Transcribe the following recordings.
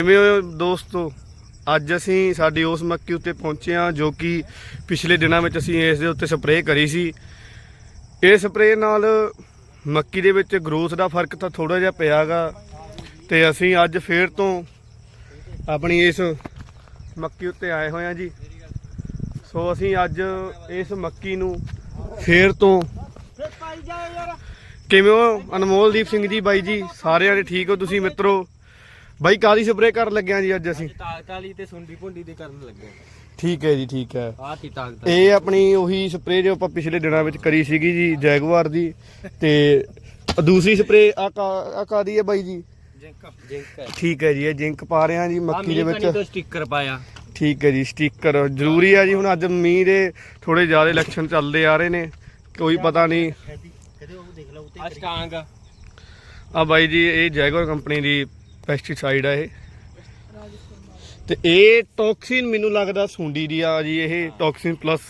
ਕਿਵੇਂ ਹੋ ਦੋਸਤੋ? ਅੱਜ ਅਸੀਂ ਸਾਡੀ ਉਸ ਮੱਕੀ ਉੱਤੇ ਪਹੁੰਚੇ ਹਾਂ ਜੋ ਕਿ ਪਿਛਲੇ ਦਿਨਾਂ ਵਿੱਚ ਅਸੀਂ ਇਸ ਦੇ ਉੱਤੇ ਸਪਰੇਅ ਕਰੀ ਸੀ। ਇਹ ਸਪਰੇਅ ਨਾਲ ਮੱਕੀ ਦੇ ਵਿੱਚ ਗਰੋਥ ਦਾ ਫ਼ਰਕ ਤਾਂ ਥੋੜਾ ਜਿਹਾ ਪਿਆਗਾ ਤੇ ਅਸੀਂ ਅੱਜ ਫੇਰ ਤੋਂ ਆਪਣੀ ਇਸ ਮੱਕੀ ਉੱਤੇ ਆਏ ਹੋਏ ਹਾਂ ਜੀ। ਸੋ ਅਸੀਂ ਅੱਜ ਇਸ ਮੱਕੀ ਨੂੰ ਫੇਰ ਤੋਂ ਕਿਵੇਂ ਹੋ? ਅਨਮੋਲਦੀਪ ਸਿੰਘ ਜੀ ਬਾਈ ਜੀ ਸਾਰਿਆਂ ਨੇ ਠੀਕ ਹੋ ਤੁਸੀਂ ਮਿੱਤਰੋ? ਬਾਈ ਕਾਦੀ ਸਪਰੇਅ ਕਰਨ ਲੱਗਿਆ ਜੀ ਅੱਜ ਅਸੀਂ? ਤਾਕਤ ਵਾਲੀ ਤੇ ਸੁੰਡੀ ਭੁੰਡੀ ਦੇ ਕਰਨ ਲੱਗੇ ਠੀਕ ਹੈ ਜੀ ਠੀਕ ਹੈ। ਆਹ ਤੀ ਤਾਕਤ ਇਹ ਆਪਣੀ ਉਹੀ ਸਪਰੇਅ ਜੋ ਆਪਾਂ ਪਿਛਲੇ ਦਿਨਾਂ ਵਿੱਚ ਕਰੀ ਸੀਗੀ ਜੀ ਜੈਗਵਾਰ ਦੀ। ਤੇ ਦੂਸਰੀ ਸਪਰੇਅ ਆ ਕਾ- ਆ ਹੈ ਬਾਈ ਜੀ? ਜਿੰਕ ਜਿੰਕ ਹੈ। ਠੀਕ ਹੈ ਜੀ ਇਹ ਜਿੰਕ ਪਾ ਰਹੇ ਹਾਂ ਜੀ ਮੱਕੀ ਦੇ ਵਿੱਚ। ਤੋਂ ਸਟicker ਪਾਇਆ। ਠੀਕ ਹੈ ਜੀ ਸਟicker ਜ਼ਰੂਰੀ ਆ ਜੀ ਹੁਣ ਅੱਜ ਮੀਂਹ ਦੇ ਥੋੜੇ ਜ਼ਿਆਦਾ ਇਲੈਕਸ਼ਨ ਚੱਲਦੇ ਆ ਰਹੇ ਨੇ। ਕੋਈ ਪਤਾ ਨਹੀਂ। ਅਸ਼ਟਾਂਗ ਆ। ਬਾਈ ਜੀ ਇਹ ਜੈਗਵਾਰ ਕੰਪਨੀ ਦੀ ਪੈਸਟੀਸਾਈਡ ਆ ਇਹ। ਤੇ ਇਹ ਟੌਕਸਿਨ ਮੈਨੂੰ ਲੱਗਦਾ ਸੁੰਡੀ ਦੀ ਆ ਜੀ ਇਹ ਟੌਕਸਿਨ ਪਲੱਸ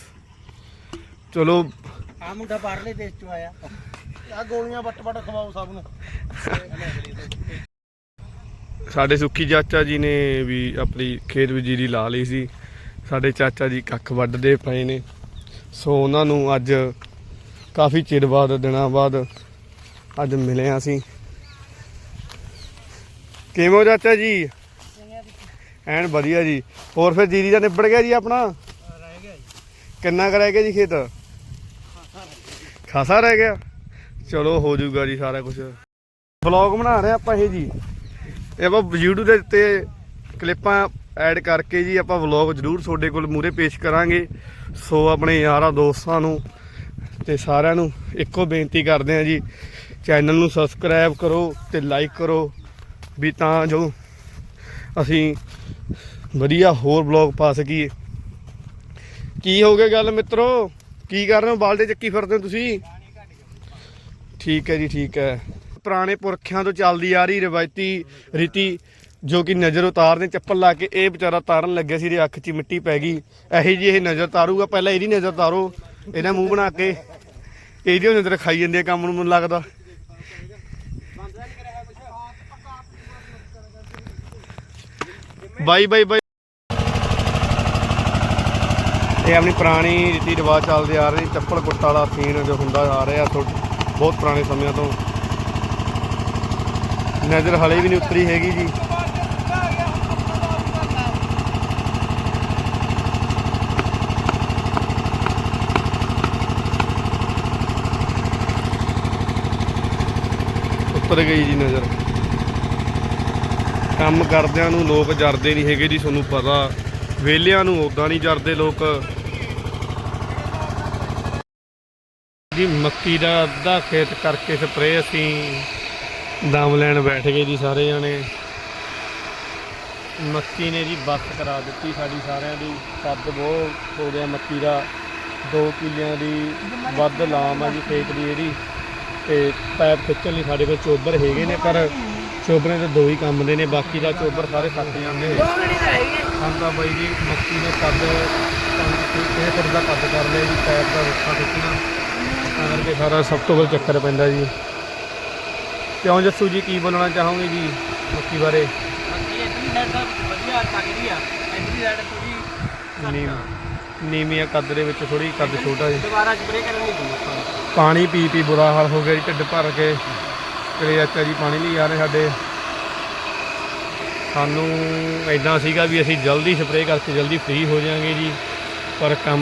ਚਲੋ। ਆ ਮੁੰਡਾ ਬਾਹਰਲੇ ਦੇਸ਼ ਚੋਂ ਆਇਆ। ਆ ਗੋਲੀਆਂ ਵੱਟ ਵੱਟ ਖਵਾਓ ਸਭ ਨੂੰ। ਸਾਡੇ ਸੁੱਖੀ ਚਾਚਾ ਜੀ ਨੇ ਵੀ ਆਪਣੀ ਖੇਤ ਵਿੱਚ ਜੀਰੀ ਲਾ ਲਈ ਸੀ। ਸਾਡੇ ਚਾਚਾ ਜੀ ਕੱਖ ਵੱਢਦੇ ਪਏ ਨੇ। ਸੋ ਉਹਨਾਂ ਨੂੰ ਅੱਜ ਕਾਫੀ ਚਿਰ ਬਾਅਦ ਦਿਨਾਂ ਬਾਅਦ ਅੱਜ ਮਿਲੇ ਹਾਂ ਅਸੀਂ। ਕਿਵੇਂ ਹੋ ਚਾਚਾ ਜੀ? ਐਨ ਵਧੀਆ ਜੀ। ਹੋਰ ਫਿਰ ਜੀਰੀ ਦਾ ਨਿਬੜ ਗਿਆ ਜੀ ਆਪਣਾ? ਰਹਿ ਗਿਆ ਜੀ। ਕਿੰਨਾ ਕੁ ਰਹਿ ਗਿਆ ਜੀ ਖੇਤ? ਖਾਸਾ ਰਹਿ ਗਿਆ। ਚਲੋ ਹੋ ਜਾਊਗਾ ਜੀ ਸਾਰਾ ਕੁਝ ਵਲੌਗ ਬਣਾ ਰਹੇ ਆਪਾਂ ਇਹ ਜੀ। ਇਹ ਆਪਾਂ YouTube ਦੇ ਉੱਤੇ ਕਲਿੱਪਾਂ ਐਡ ਕਰਕੇ ਜੀ ਆਪਾਂ ਵਲੌਗ ਜ਼ਰੂਰ ਤੁਹਾਡੇ ਕੋਲ ਮੂਰੇ ਪੇਸ਼ ਕਰਾਂਗੇ। ਸੋ ਆਪਣੇ ਯਾਰਾਂ ਦੋਸਤਾਂ ਨੂੰ ਤੇ ਸਾਰਿਆਂ ਨੂੰ ਇੱਕੋ ਬੇਨਤੀ ਕਰਦੇ ਹਾਂ ਜੀ। ਚੈਨਲ ਨੂੰ ਸਬਸਕ੍ਰਾਈਬ ਕਰੋ ਤੇ ਲਾਈਕ ਕਰੋ। ਵੀ ਤਾਂ ਜੋ ਅਸੀਂ ਵਧੀਆ ਹੋਰ ਵਲੌਗ ਪਾ ਸਕੀਏ। ਕੀ ਹੋ ਗਿਆ ਗੱਲ ਮਿੱਤਰੋ? ਕੀ ਕਰ ਰਹੇ ਹੋ? ਬਾਲਟੇ ਚੱਕੀ ਫਿਰਦੇ ਹੋ ਤੁਸੀਂ? ਠੀਕ ਹੈ ਜੀ, ਠੀਕ ਹੈ। ਪੁਰਾਣੇ ਪੁਰਖਿਆਂ ਤੋਂ ਚੱਲਦੀ ਆ ਰਹੀ ਰਵਾਇਤੀ ਰੀਤੀ ਜੋ ਕਿ ਨਜ਼ਰ ਉਤਾਰਦੇ, ਚੱਪਲ ਲਾ ਕੇ ਇਹ ਵਿਚਾਰਾ ਤਾਰਨ ਲੱਗਿਆ ਸੀ, ਇਹਦੀ ਅੱਖ 'ਚ ਮਿੱਟੀ ਪੈ ਗਈ। ਇਹੋ ਜੀ ਇਹ ਨਜ਼ਰ ਤਾਰੂਗਾ, ਪਹਿਲਾਂ ਇਹਦੀ ਨਜ਼ਰ ਤਾਰੋ, ਇਹਦਾ ਮੂੰਹ ਬਣਾ ਕੇ, ਇਹਦੀ ਨਜ਼ਰ ਖਾਈ ਜਾਂਦੀ ਹੈ ਕੰਮ ਨੂੰ, ਮੈਨੂੰ ਲੱਗਦਾ। ਬਾਈ ਬਾਈ ਬਾਈ। ਇਹ ਆਪਣੀ ਪੁਰਾਣੀ ਰੀਤੀ ਰਿਵਾਜ ਚੱਲਦੇ ਆ ਰਹੇ, ਚੱਪਲ ਕੁੱਟ ਵਾਲਾ ਸੀਨ ਜੋ ਹੁੰਦਾ ਆ ਰਿਹਾ ਬਹੁਤ ਪੁਰਾਣੇ ਸਮਿਆਂ ਤੋਂ। ਨਜ਼ਰ ਹਲੇ ਵੀ ਨਹੀਂ ਉਤਰੀ ਹੈਗੀ ਜੀ। ਉੱਤਰ ਗਈ ਜੀ ਨਜ਼ਰ। ਕੰਮ ਕਰਦਿਆਂ ਨੂੰ ਲੋਕ ਜਰਦੇ ਨਹੀਂ ਹੈਗੇ ਜੀ, ਤੁਹਾਨੂੰ ਪਤਾ। ਵੇਲਿਆਂ ਨੂੰ ਉਦਾਂ ਨਹੀਂ ਜਰਦੇ ਲੋਕ। ਜੀ, ਮੱਕੀ ਦਾ ਅੱਧਾ ਖੇਤ ਕਰਕੇ ਸਪਰੇਅ ਅਸੀਂ ਦਮ ਲੈਣ ਬੈਠ ਗਏ ਜੀ ਸਾਰੇ ਜਣੇ। ਮੱਕੀ ਨੇ ਜੀ ਬੱਸ ਕਰਾ ਦਿੱਤੀ ਸਾਡੀ ਸਾਰਿਆਂ ਦੀ। ਕੱਦ ਬਹੁਤ ਹੋ ਗਿਆ ਮੱਕੀ ਦਾ। 2 ਕਿੱਲਿਆਂ ਦੀ ਵੱਧ ਲਾਮ ਆ ਜੀ ਖੇਤ ਦੀ ਇਹਦੀ। ਤੇ ਪੈਪ ਖਿੱਚਣ ਲਈ ਸਾਡੇ ਕੋਲ ਚੋਬਰ ਹੈਗੇ ਨੇ, ਪਰ ਚੋਬਰਾਂ ਦੇ ਦੋ ਹੀ ਕੰਮ ਦੇ ਨੇ ਬਾਕੀ ਦਾ ਚੋਬਰ ਸਾਰੇ ਫੱਟ ਜਾਂਦੇ ਖਾਂਦਾ ਬਾਈ ਜੀ ਮੱਕੀ ਨੇ ਕੱਦ ਇਹ ਫੁੱਟ ਦਾ ਕੱਦ ਕਰ ਲਿਆ ਜੀ ਪੈਪ ਦਾ ਰੁੱਖਾ ਖਿੱਚਣਾ ਤਾਂ ਕਰਕੇ ਸਾਰਾ ਸਭ ਤੋਂ ਵੱਧ ਚੱਕਰ ਪੈਂਦਾ ਜੀ। ਕਿਉਂ ਜੱਸੂ ਜੀ ਕੀ ਬੋਲਣਾ ਚਾਹੋਗੇ ਜੀ ਮੱਕੀ ਬਾਰੇ? ਇਤਨੀ ਸਾਈਡ ਤਾਂ ਵਧੀਆ ਚੱਕਦੀ ਆ ਇਤਨੀ ਸਾਈਡ ਥੋੜੀ ਨੀਮ ਨੀਵੀਆਂ ਕੱਦ ਦੇ ਵਿੱਚ ਥੋੜੀ ਕੱਦ ਛੋਟਾ ਜੀ। ਦੁਬਾਰਾ ਸਪਰੇ ਕਰਨ ਨਹੀਂ ਦੂੰਗਾ ਪਾਣੀ ਪੀ ਪੀ ਬੁਰਾ ਹਾਲ ਹੋ ਗਿਆ ਜੀ ਢਿੱਡ ਭਰ ਕੇ। ਤੇਰੇ ਚਾਚਾ ਜੀ ਪਾਣੀ ਲਈ ਆ ਰਹੇ ਸਾਡੇ। ਸਾਨੂੰ ਐਦਾਂ ਸੀਗਾ ਵੀ ਅਸੀਂ ਜਲਦੀ ਸਪਰੇਅ ਕਰਕੇ ਜਲਦੀ ਫ੍ਰੀ ਹੋ ਜਾਾਂਗੇ ਜੀ, ਪਰ ਕੰਮ